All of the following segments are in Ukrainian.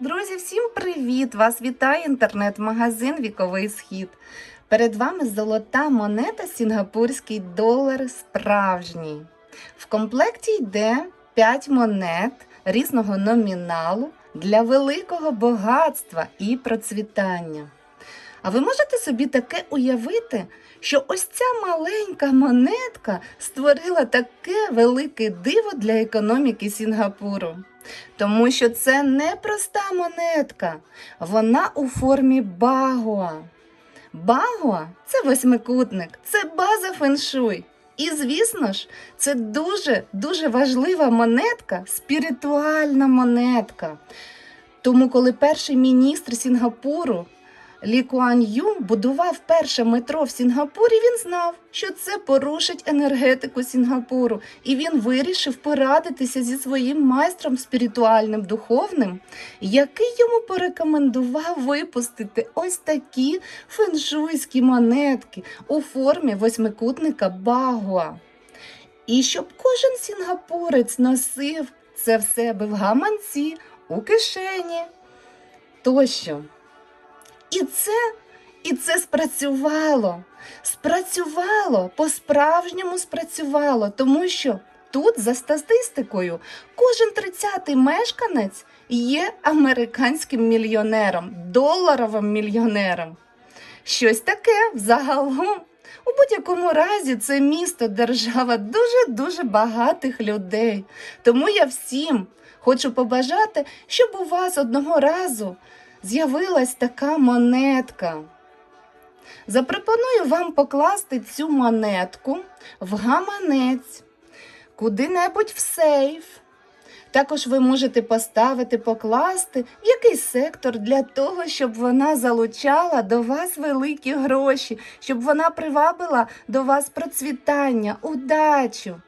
Друзі, всім привіт! Вас вітає інтернет-магазин Віковий Схід. Перед вами золота монета Сінгапурський долар справжній. В комплекті йде 5 монет різного номіналу для великого багатства і процвітання. А ви можете собі таке уявити, що ось ця маленька монетка створила таке велике диво для економіки Сінгапуру. Тому що це не проста монетка, вона у формі багуа. Багуа це восьмикутник, це база феншуй. І, звісно ж, це дуже дуже важлива монетка, спіритуальна монетка. Тому, коли перший міністр Сінгапуру Лі Куан Ю будував перше метро в Сінгапурі, він знав, що це порушить енергетику Сінгапуру, і він вирішив порадитися зі своїм майстром спіритуальним духовним, який йому порекомендував випустити ось такі феншуйські монетки у формі восьмикутника Багуа. І щоб кожен сінгапурець носив це в себе в гаманці, у кишені тощо. І це, і це спрацювало. Спрацювало, по-справжньому спрацювало, тому що тут, за статистикою, кожен тридцятий мешканець є американським мільйонером, доларовим мільйонером. Щось таке взагалом. У будь-якому разі це місто, держава дуже-дуже багатих людей. Тому я всім хочу побажати, щоб у вас одного разу з'явилась така монетка. Запропоную вам покласти цю монетку в гаманець, куди-небудь в сейф. Також ви можете поставити, покласти в якийсь сектор для того, щоб вона залучала до вас великі гроші, щоб вона привабила до вас процвітання, удачу.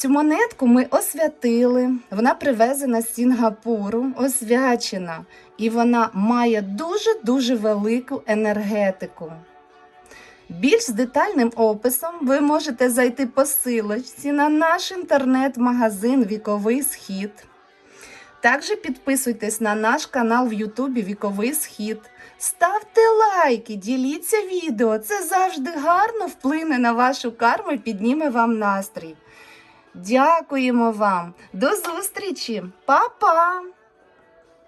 Цю монетку ми освятили, вона привезена з Сінгапуру, освячена, і вона має дуже-дуже велику енергетику. Більш детальним описом ви можете зайти по силочці на наш інтернет-магазин Віковий Схід. Також підписуйтесь на наш канал в Ютубі Віковий Схід. Ставте лайки, діліться відео. Це завжди гарно вплине на вашу карму і підніме вам настрій. Дякуємо вам. До зустрічі, Па-па!